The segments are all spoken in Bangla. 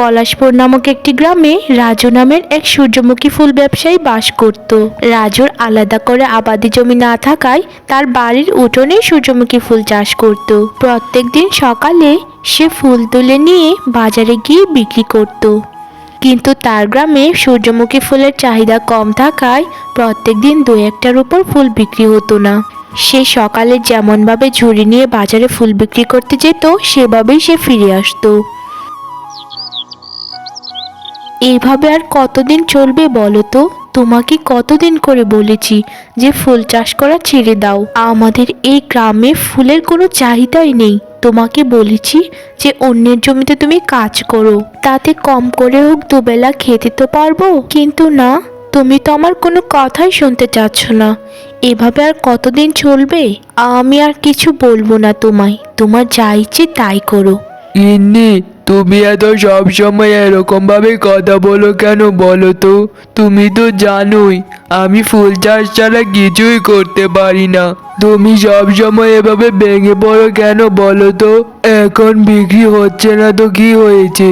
পলাশপুর নামক একটি গ্রামে রাজু নামের এক সূর্যমুখী ফুল ব্যবসায়ী বাস করত। রাজুর আলাদা করে আবাদি জমি না থাকায় তার বাড়ির উঠোনে সূর্যমুখী ফুল চাষ করত। প্রত্যেকদিন সকালে সে ফুল তুলে নিয়ে বাজারে গিয়ে বিক্রি করত। কিন্তু তার গ্রামে সূর্যমুখী ফুলের চাহিদা কম থাকায় প্রত্যেক দিন দু একটার উপর ফুল বিক্রি হতো না। সে সকালে যেমনভাবে ঝুড়ি নিয়ে বাজারে ফুল বিক্রি করতে যেত, সেভাবেই সে ফিরে আসতো। এইভাবে আর কতদিন চলবে বলো তো? তোমাকে কতদিন করে বলেছি যে ফুল চাষ করা ছেড়ে দাও। আমাদের এই গ্রামে ফুলের কোনো চাহিদাই নেই। তোমাকে বলেছি যে অন্যের জমিতে তুমি কাজ করো। তাতে কম করে হোক দুবেলা খেতে তো পারব। কিন্তু না, তুমি তো আমার কোনো কথাই শুনতে চাচ্ছ না। এভাবে আর কতদিন চলবে? আমি আর কিছু বলব না তোমায়। তোমার যা ইচ্ছে তাই করো। তুমি এত সবসময় এরকম ভাবে কথা বলো কেন বলো তো? তুমি তো জানোই, আমি ফুল চাষ ছাড়া কিছুই করতে পারি না। তুমি সবসময় এভাবে ভেঙে পড়ো কেন বলো তো? এখন বিক্রি হচ্ছে না তো কি হয়েছে?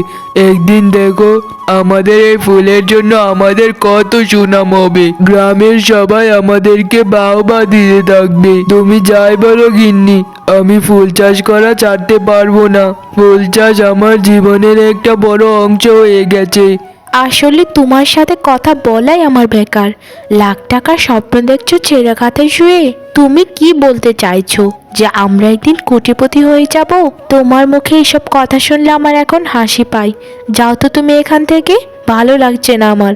একদিন দেখো, আমাদের এই ফুলের জন্য আমাদের কত সুনাম হবে। গ্রামের সবাই আমাদেরকে বাহবা দিতে থাকবে। তুমি যাই বলো গিন্নি, আমি ফুল চাষ করা ছাড়তে পারব না। ফুল চাষ আমার জীবনের একটা বড় অংশ হয়ে গেছে। আসলে তোমার সাথে কথা বলাই আমার বেকার। লাখ টাকার স্বপ্ন দেখছ ছেঁড়া খাতে শুয়ে? তুমি কি বলতে চাইছো যে আমরা একদিন কোটিপতি হয়ে যাব? তোমার মুখে এসব কথা শুনলে আমার এখন হাসি পাই। যাও তো তুমি এখান থেকে। ভালো লাগছে না আমার।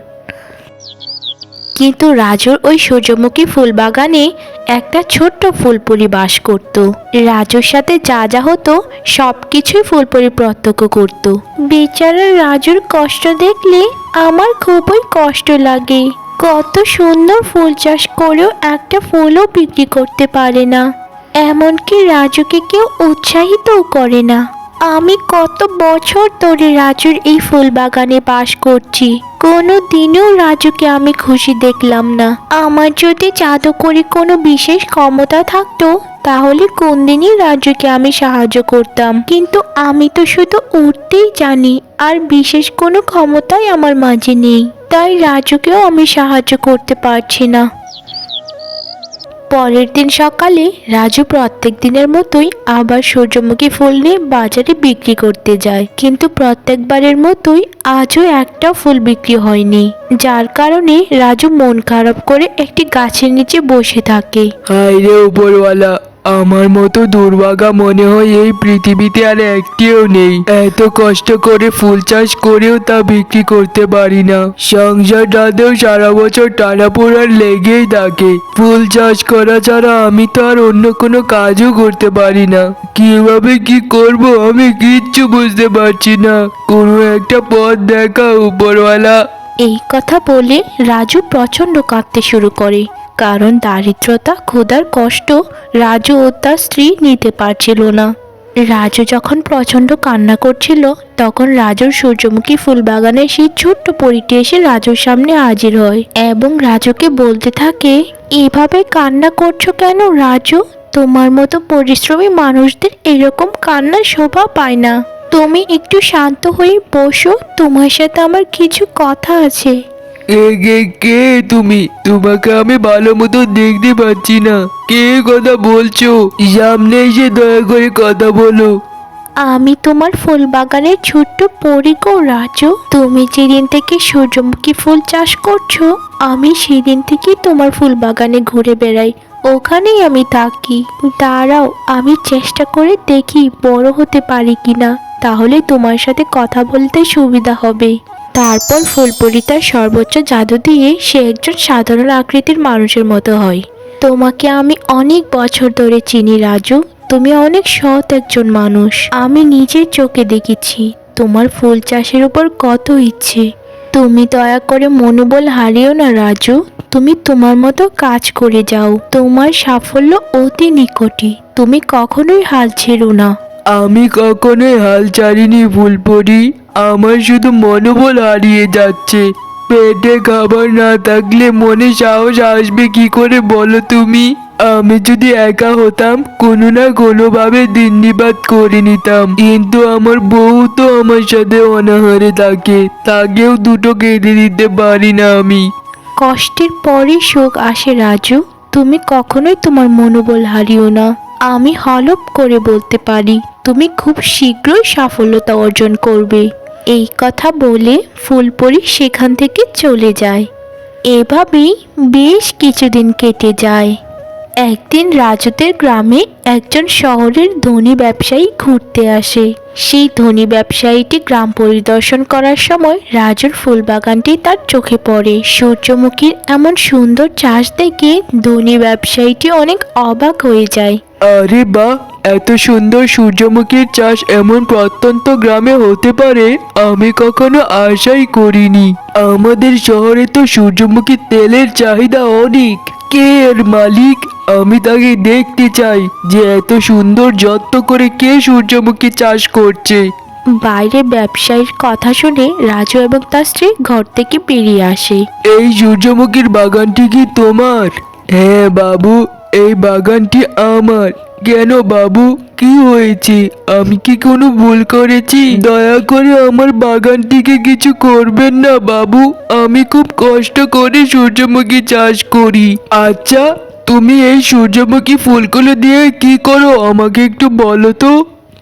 কিন্তু রাজুর ওই সূর্যমুখী ফুল বাগানে একটা ছোট্ট ফুলপুরি বাস করত। রাজুর সাথে যা যা হতো সব কিছুই ফুলপুরি প্রত্যক্ষ করত। বেচারা রাজুর কষ্ট দেখলে আমার খুবই কষ্ট লাগে। কত সুন্দর ফুল চাষ করেও একটা ফুলও বিক্রি করতে পারে না। এমনকি রাজুকে কেউ উৎসাহিতও করে না। আমি কত বছর ধরে রাজুর এই ফুল বাগানে বাস করছি। কোনো দিনও রাজুকে আমি খুশি দেখলাম না। আমার যদি জাদুকরি কোনো বিশেষ ক্ষমতা থাকতো, তাহলে কোন দিনই রাজুকে আমি সাহায্য করতাম। কিন্তু আমি তো শুধু উঠতেই জানি, আর বিশেষ কোনো ক্ষমতাই আমার মাঝে নেই। তাই রাজুকেও আমি সাহায্য করতে পারছি না। পরের দিন সকালে রাজু প্রত্যেক দিনের মতোই আবার সূর্যমুখী ফুল নিয়ে বাজারে বিক্রি করতে যায়। কিন্তু প্রত্যেকবারের মতোই আজও একটা ফুল বিক্রি হয়নি। যার কারণে রাজু মন খারাপ করে একটি গাছের নিচে বসে থাকে। হায় রে উপরওয়ালা! আমার মতো দুর্ভাগা মনে হয় এই পৃথিবীতে আর একটিও নেই। এত কষ্ট করে ফুল চাষ করেও তা বিক্রি করতে পারি না। সংসারটাতেও সারা বছর টানা পোড়ার লেগেই থাকে। ফুল চাষ করা ছাড়া আমি তো আর অন্য কোনো কাজও করতে পারি না। কীভাবে কি করব আমি কিচ্ছু বুঝতে পারছি না। কোনো একটা পথ দেখা উপরওয়ালা। এই কথা বলে রাজু প্রচণ্ড কাঁদতে শুরু করে। কারণ দারিদ্রতা, ক্ষুধার কষ্ট রাজু ও তার স্ত্রী নিতে পারছিল না। রাজু যখন প্রচণ্ড কান্না করছিল, তখন রাজুর সূর্যমুখী ফুল বাগানে সেই ছোট্ট পরীটি এসে রাজুর সামনে হাজির হয় এবং রাজুকে বলতে থাকে, এভাবে কান্না করছ কেন রাজু? তোমার মতো পরিশ্রমী মানুষদের এরকম কান্নার শোভা পায় না। তুমি একটু শান্ত হয়ে বসো, তোমার সাথে আমার কিছু কথা আছে। কে কে তুমি? তোমাকে আমি ভালো মতো দেখতে পাচ্ছি না। কে কথা বলছো? সামনে এসে দয়া করে কথা বলো। আমি তোমার ফুল বাগানের ছোট্ট পরি গো রাজু। তুমি যেদিন থেকে সূর্যমুখী ফুল চাষ করছ, আমি সেদিন থেকেই তোমার ফুল বাগানে ঘুরে বেড়াই। ওখানেই আমি থাকি। দাঁড়াও, আমি চেষ্টা করে দেখি বড় হতে পারি কিনা। তাহলে তোমার সাথে কথা বলতে সুবিধা হবে। তারপর ফুলপুরি তার সর্বোচ্চ জাদু দিয়ে সে একজন সাধারণ আকৃতির মানুষের মতো হয়। তোমাকে আমি অনেক বছর ধরে চিনি, রাজু। তুমি অনেক সৎ একজন মানুষ। আমি নিজের চোখে দেখেছি। তোমার ফুল চাষের উপর কত ইচ্ছে। তুমি দয়া করে মনোবল হারিও না, রাজু। তুমি তোমার মতো কাজ করে যাও। তোমার সাফল্য অতি নিকটে। তুমি কখনোই হাল ছেড়ো না। আমি কখনোই হাল ছাড়িনি ফুলপরি। আমার শুধু মনোবল হারিয়ে যাচ্ছে। পেটে খাবার না থাকলে মনে সাহস আসবে কি করে বলো তুমি? আমি যদি একা হতাম, কোনো না কোনোভাবে দিন নিবাদ করে নিতাম। কিন্তু আমার বউ তো আমার সাথে অনাহারে থাকে, তাকেও দুটো কেটে দিতে পারি না আমি। কষ্টের পরই শোক আসে রাজু। তুমি কখনোই তোমার মনোবল হারিও না। আমি হলপ করে বলতে পারি, তুমি খুব শীঘ্রই সফলতা অর্জন করবে। এই কথা বলে ফুলপরি সেখান থেকে চলে যায়। এভাবেই বেশ কিছুদিন কেটে যায়। একদিন রাজুদের গ্রামে একজন শহরের ধনী ব্যবসায়ী ঘুরতে আসে। সেই ধনী ব্যবসায়ীটি গ্রাম পরিদর্শন করার সময় রাজুর ফুল বাগানটি তার চোখে পড়ে। সূর্যমুখীর এমন সুন্দর চাষ দেখে ধনী ব্যবসায়ীটি অনেক অবাক হয়ে যায়। আরে বাহ! এত সুন্দর সূর্যমুখীর চাষ এমন প্রত্যন্ত গ্রামে হতে পারে? আমি কখনো আশাই করিনি। আমাদের শহরে তো সূর্যমুখী তেলের চাহিদা অনেক। কে এর মালিক? আমি তাকে দেখতে চাই যে এত সুন্দর যত্ন করে কে সূর্যমুখী চাষ করছে। বাইরে ব্যবসায়ীর কথা শুনে রাজু এবং তার স্ত্রী ঘর থেকে বেরিয়ে আসে। এই সূর্যমুখীর বাগানটি কি তোমার? হ্যাঁ বাবু এই বাগানটি আমার। কেন বাবু? কি হয়েছে? আমি কি কোনো ভুল করেছি? দয়া করে আমার বাগানটিকে কিছু করবেন না বাবু। আমি খুব কষ্ট করে সূর্যমুখী চাষ করি। আচ্ছা তুমি এই সূর্যমুখী ফুলগুলো দিয়ে কি করো? আমাকে একটু বলো তো।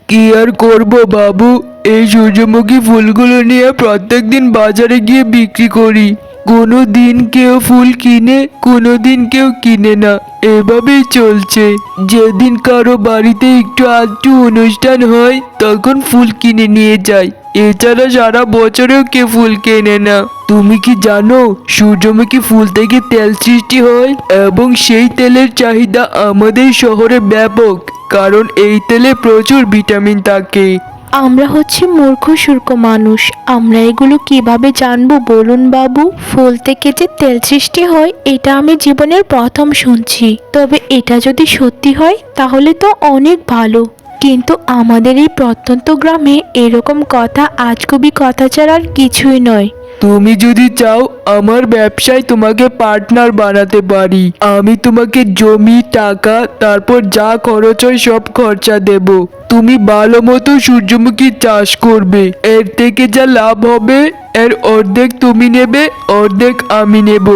কি আর করব বাবু? এই সূর্যমুখী ফুলগুলো নিয়ে প্রত্যেকদিন বাজারে গিয়ে বিক্রি করি। কোনো দিন কেউ ফুল কিনে কোনো দিন কেউ কিনে না। এভাবেই চলছে। যেদিন কারও বাড়িতে একটু আধটু অনুষ্ঠান হয়, তখন ফুল কিনে নিয়ে যায়। এছাড়া সারা বছরেও কেউ ফুল কেনে না। তুমি কি জানো, সূর্যমুখী ফুল থেকে তেল সৃষ্টি হয় এবং সেই তেলের চাহিদা আমাদের শহরে ব্যাপক, কারণ এই তেলে প্রচুর ভিটামিন থাকে। আমরা হচ্ছে মূর্খ, সূর্খ মানুষ। আমরা এগুলো কীভাবে জানব বলুন বাবু? ফুল থেকে যে তেল সৃষ্টি হয়, এটা আমি জীবনের প্রথম শুনছি। তবে এটা যদি সত্যি হয়, তাহলে তো অনেক ভালো। কিন্তু আমাদের এই প্রত্যন্ত গ্রামে এরকম কথা, আজগুবি কথা ছাড়া আর কিছুই নয়। তুমি যদি চাও আমার ব্যবসায় তোমাকে পার্টনার বানাতে পারি, আমি তোমাকে জমি, টাকা, তারপর যা খরচ হয় সব খরচা দেব। তুমি ভালো মতো সূর্যমুখী চাষ করবে, এর থেকে যা লাভ হবে, এর অর্ধেক তুমি নেবে, অর্ধেক আমি নেব।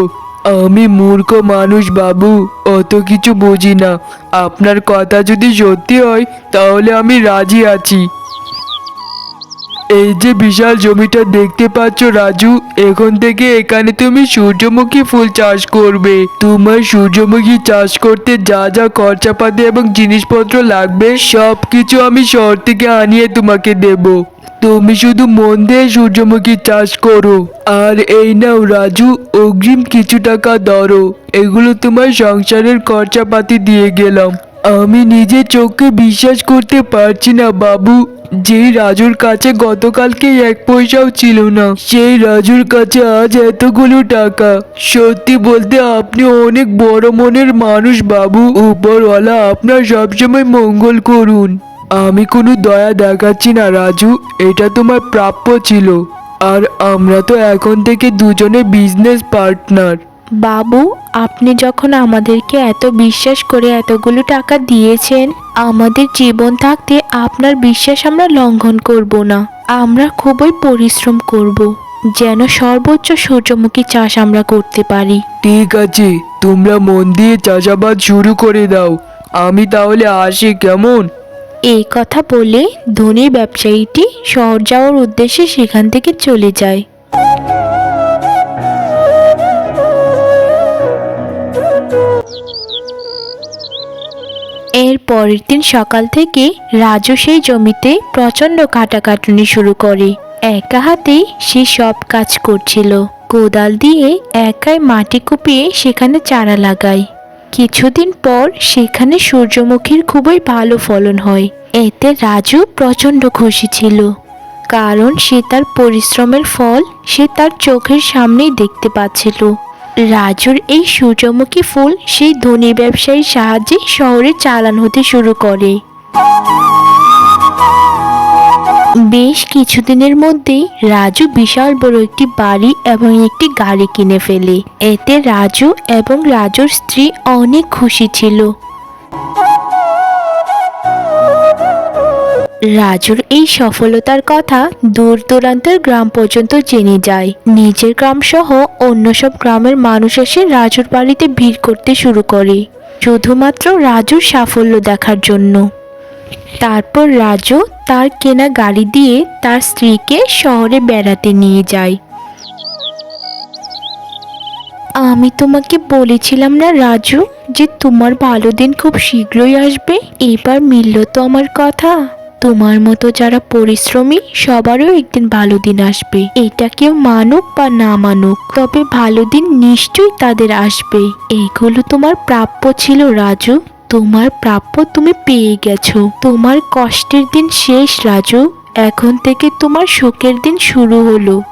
আমি মূর্খ মানুষ বাবু, অত কিছু বুঝি না। আপনার কথা যদি সত্যি হয়, তাহলে আমি রাজি আছি। এই যে বিশাল জমিটা দেখতে পাচ্ছ রাজু, এখন থেকে এখানে তুমি সূর্যমুখী ফুল চাষ করবে। তোমার সূর্যমুখী চাষ করতে যা যা খরচাপাতি এবং জিনিসপত্র লাগবে সব কিছু আমি শহর থেকে আনিয়ে তোমাকে দেব। তুমি শুধু মন দিয়ে সূর্যমুখী চাষ করো। আর এই নাও রাজু, অগ্রিম কিছু টাকা ধরো। এগুলো তোমার সংসারের খরচাপাতি দিয়ে গেলাম। আমি নিজে চোখে বিশ্বাস করতে পারছি না, বাবু। যেই রাজুর কাছে গতকালকে এক পয়সাও ছিল না, সেই রাজুর কাছে আজ এতগুলো টাকা। সত্যি বলতে আপনি অনেক বড় মনের মানুষ, বাবু। উপরওয়ালা আপনার সবসময় মঙ্গল করুন। আমি কোনো দয়া দেখাচ্ছি না রাজু। এটা তোমার প্রাপ্য ছিল। আর আমরা তো এখন থেকে দুজনে বিজনেস পার্টনার বাবু আপনি যখন আমাদেরকে এত বিশ্বাস করে এতগুলো টাকা দিয়েছেন আমাদের জীবন থাকতে আপনার বিশ্বাস আমরা লঙ্ঘন করব না। আমরা খুবই পরিশ্রম করব যেন সর্বোচ্চ সূর্যমুখী চাষ আমরা করতে পারি। ঠিক আছে তোমরা মন দিয়ে চাষাবাদ শুরু করে দাও। আমি তাহলে আসি কেমন? এই কথা বলে ধনী ব্যবসায়ীটি শহর যাওয়ার উদ্দেশ্যে সেখান থেকে চলে যায়। এর পরের দিন সকাল থেকে রাজু সেই জমিতে প্রচণ্ড কাটাকাটুনি শুরু করে। একা হাতে সে সব কাজ করছিল। কোদাল দিয়ে একাই মাটি কুপিয়ে সেখানে চারা লাগায়। কিছুদিন পর সেখানে সূর্যমুখীর খুবই ভালো ফলন হয়। এতে রাজু প্রচণ্ড খুশি ছিল, কারণ সে তার পরিশ্রমের ফল সে তার চোখের সামনেই দেখতে পাচ্ছিল। রাজুর এই সূর্যমুখী ফুল সেই ধনী ব্যবসায়ীর সাহায্যে শহরে চালান হতে শুরু করে। বেশ কিছুদিনের মধ্যেই রাজু বিশাল বড় একটি বাড়ি এবং একটি গাড়ি কিনে ফেলে। এতে রাজু এবং রাজুর স্ত্রী অনেক খুশি ছিল। রাজুর এই সফলতার কথা দূর দূরান্তের গ্রাম পর্যন্ত জেনে যায়। নিজের গ্রাম সহ অন্য সব গ্রামের মানুষ এসে রাজুর বাড়িতে ভিড় করতে শুরু করে। শুধুমাত্র রাজুর সাফল্য দেখার জন্য। তারপর রাজু তার কেনা গাড়ি দিয়ে তার স্ত্রীকে শহরে বেড়াতে নিয়ে যায়। আমি তোমাকে বলেছিলাম না রাজু যে তোমার ভালো দিন খুব শীঘ্রই আসবে? এবার মিলল তো আমার কথা। তোমার মতো যারা পরিশ্রমী, সবারও একদিন ভালো দিন আসবে। এটা কেউ মানুক বা না মানুক, তবে ভালো দিন নিশ্চয়ই তাদের আসবে। এইগুলো তোমার প্রাপ্য ছিল, রাজু। তোমার প্রাপ্য তুমি পেয়ে গেছো। তোমার কষ্টের দিন শেষ, রাজু। এখন থেকে তোমার সুখের দিন শুরু হলো।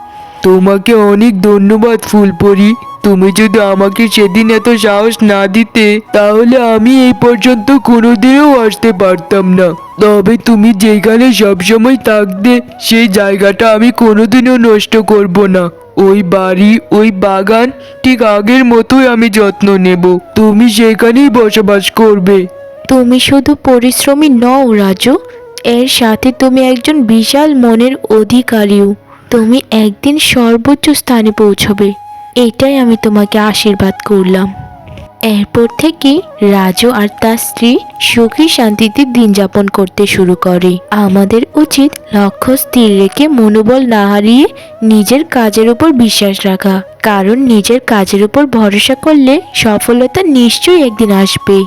তোমাকে অনেক ধন্যবাদ, ফুলপরি। তুমি যদি আমাকে সেদিন এত সাহস না দিতে, তাহলে আমি এই পর্যন্ত কোনোদিনও আসতে পারতাম না। তবে তুমি যেখানে সবসময় থাকতে সেই জায়গাটা আমি কোনোদিনও নষ্ট করব না। ওই বাড়ি, ওই বাগান, ঠিক আগের মতোই আমি যত্ন নেব। তুমি সেখানেই বসবাস করবে। তুমি শুধু পরিশ্রমী নও, রাজু। এর সাথে তুমি একজন বিশাল মনের অধিকারীও। তুমি একদিন সর্বোচ্চ স্থানে পৌঁছবে। এটাই আমি তোমাকে আশীর্বাদ করলাম। এরপর থেকে রাজু আর তার স্ত্রী সুখী শান্তিতে দিন যাপন করতে শুরু করে। আমাদের উচিত লক্ষ্য স্থির রেখে মনোবল না হারিয়ে নিজের কাজের উপর বিশ্বাস রাখা। কারণ নিজের কাজের উপর ভরসা করলে সফলতা নিশ্চয়ই একদিন আসবে।